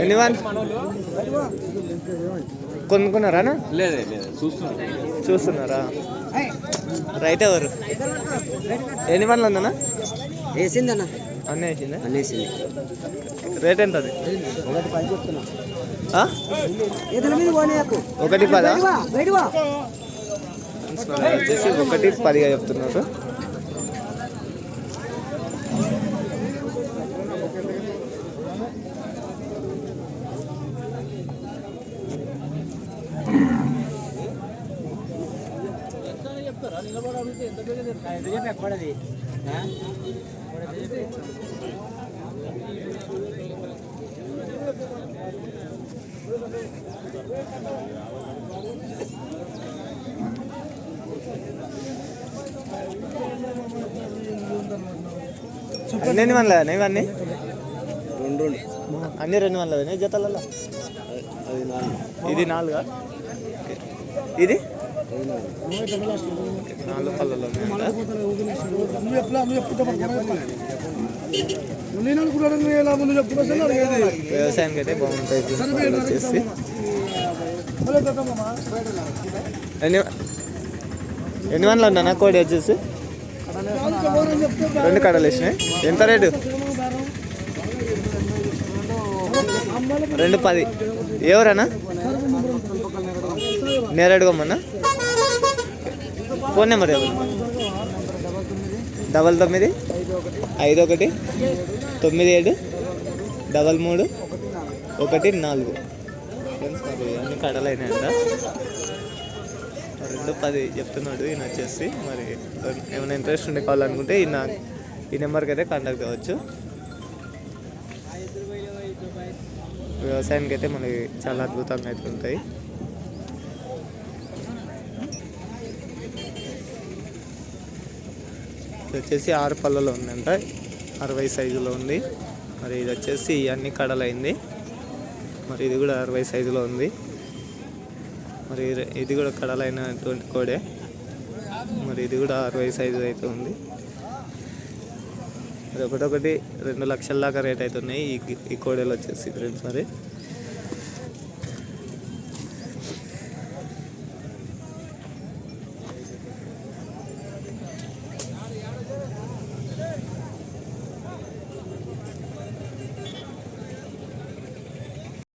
ఎన్ని వన్ కొనుక్కున్నారా లేదే లేదు చూస్తున్నా. చూస్తున్నారా? రైట్ ఎవరు? ఎన్ని వన్లు ఉందన్నా? వేసిందన్న. అన్నీ వేసిందా? అనేసింది రేట్ ఎంత అది? ఒకటి పది చెప్తున్నా. ఒకటి పదా? ఒకటి పదిగా చెప్తున్నారు. ఎన్ని వన్లు ఇవన్నీ? రెండు అన్ని రెండు వందలు జతలలో? అది నాలుగు. ఇది నాలుగా? ఇది? నాలుగు పళ్ళలో నువ్వు ఎప్పుడు నువ్వు ఎప్పుడు నేను అనుకున్నాను ఎలా ముందు వ్యవసాయానికి అయితే బాగుంటాయి వచ్చేసి ఎన్ని ఎన్ని వందలు ఉన్నా కోడి వచ్చేసి రెండు కడలు వేసినాయి ఎంత రేటు రెండు పది. ఎవరన్నా? నేరేడుకోమన్నా ఫోన్ నెంబర్ ఎవరు డబల్ తొమ్మిది ఐదు ఒకటి తొమ్మిది ఏడు డబల్ మూడు ఒకటి నాలుగు. ఫ్రెండ్స్ మరి అన్ని కడలైనాయంట రెండు పది చెప్తున్నాడు ఈయన వచ్చేసి. మరి ఏమైనా ఇంట్రెస్ట్ ఉండే కావాలనుకుంటే ఈయన ఈ నెంబర్కి అయితే కాంటాక్ట్ కావచ్చు. వ్యవసాయానికి అయితే మనకి చాలా అద్భుతంగా అయితే ఉంటాయి. ఇది వచ్చేసి ఆరు పళ్ళలో ఉందంట. అరవై సైజులో ఉంది. మరి ఇది వచ్చేసి అన్ని కడలైంది. మరి ఇది కూడా అరవై సైజులో ఉంది. మరి ఇది- కూడా కడలైనటువంటి కోడే. మరి ఇది కూడా అరవై సైజు అయితే ఉంది. మరి ఒకటొకటి రెండు లక్షల దాకా రేట్ అవుతున్నాయి ఈ ఈ కోడలు వచ్చేసి ఫ్రెండ్స్ మరి.